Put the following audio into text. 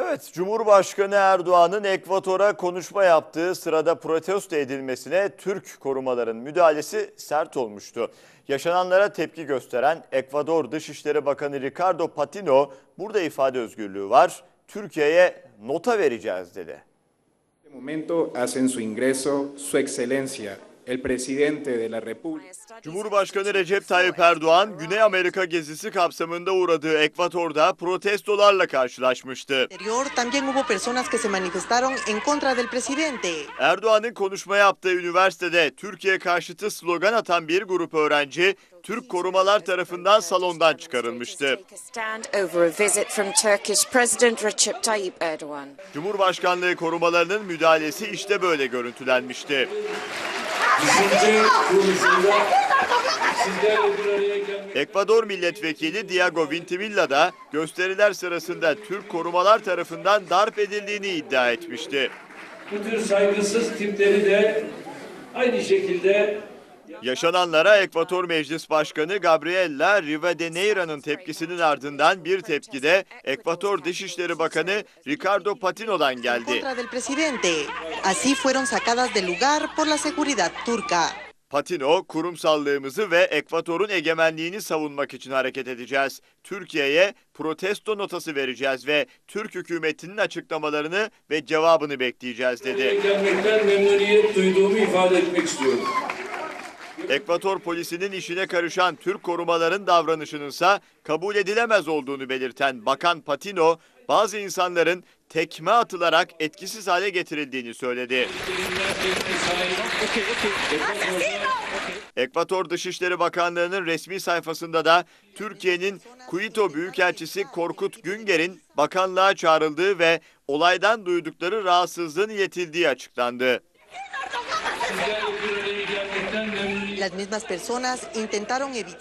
Evet, Cumhurbaşkanı Erdoğan'ın Ekvator'a konuşma yaptığı sırada protesto edilmesine Türk korumaların müdahalesi sert olmuştu. Yaşananlara tepki gösteren Ekvador Dışişleri Bakanı Ricardo Patino, burada ifade özgürlüğü var, Türkiye'ye nota vereceğiz dedi. momento hacen su ingreso Su Excelencia, el presidente de la República. Cumhurbaşkanı Recep Tayyip Erdoğan, Güney Amerika gezisi kapsamında uğradığı Ekvator'da protestolarla karşılaşmıştı. Erdoğan'ın konuşma yaptığı üniversitede Türkiye karşıtı slogan atan bir grup öğrenci Türk korumalar tarafından salondan çıkarılmıştı. Cumhurbaşkanlığı korumalarının müdahalesi işte böyle görüntülenmişti. Düşünce konusunda sizlerle bir araya gelmek Ekvador milletvekili Diego Vintimilla da gösteriler sırasında Türk korumalar tarafından darp edildiğini iddia etmişti. bu tür saygısız tipleri de aynı şekilde Yaşananlara Ekvator Meclis Başkanı Gabriela Rivadeneira'nın tepkisinin ardından bir tepki de Ekvator Dışişleri Bakanı Ricardo Patino'dan geldi. Así fueron sacadas del lugar por la seguridad turca. Patino, kurumsallığımızı ve Ekvator'un egemenliğini savunmak için hareket edeceğiz. Türkiye'ye protesto notası vereceğiz ve Türk hükümetinin açıklamalarını ve cevabını bekleyeceğiz dedi. gelmekten memnuniyet duyduğumu ifade etmek istiyorum. Ekvator polisinin işine karışan Türk korumaların davranışınınsa kabul edilemez olduğunu belirten Bakan Patino, bazı insanların tekme atılarak etkisiz hale getirildiğini söyledi. Ekvator Dışişleri Bakanlığı'nın resmi sayfasında da Türkiye'nin Quito Büyükelçisi Korkut Günger'in bakanlığa çağrıldığı ve olaydan duydukları rahatsızlığın iletildiği açıklandı. Las mismas personas intentaron evitar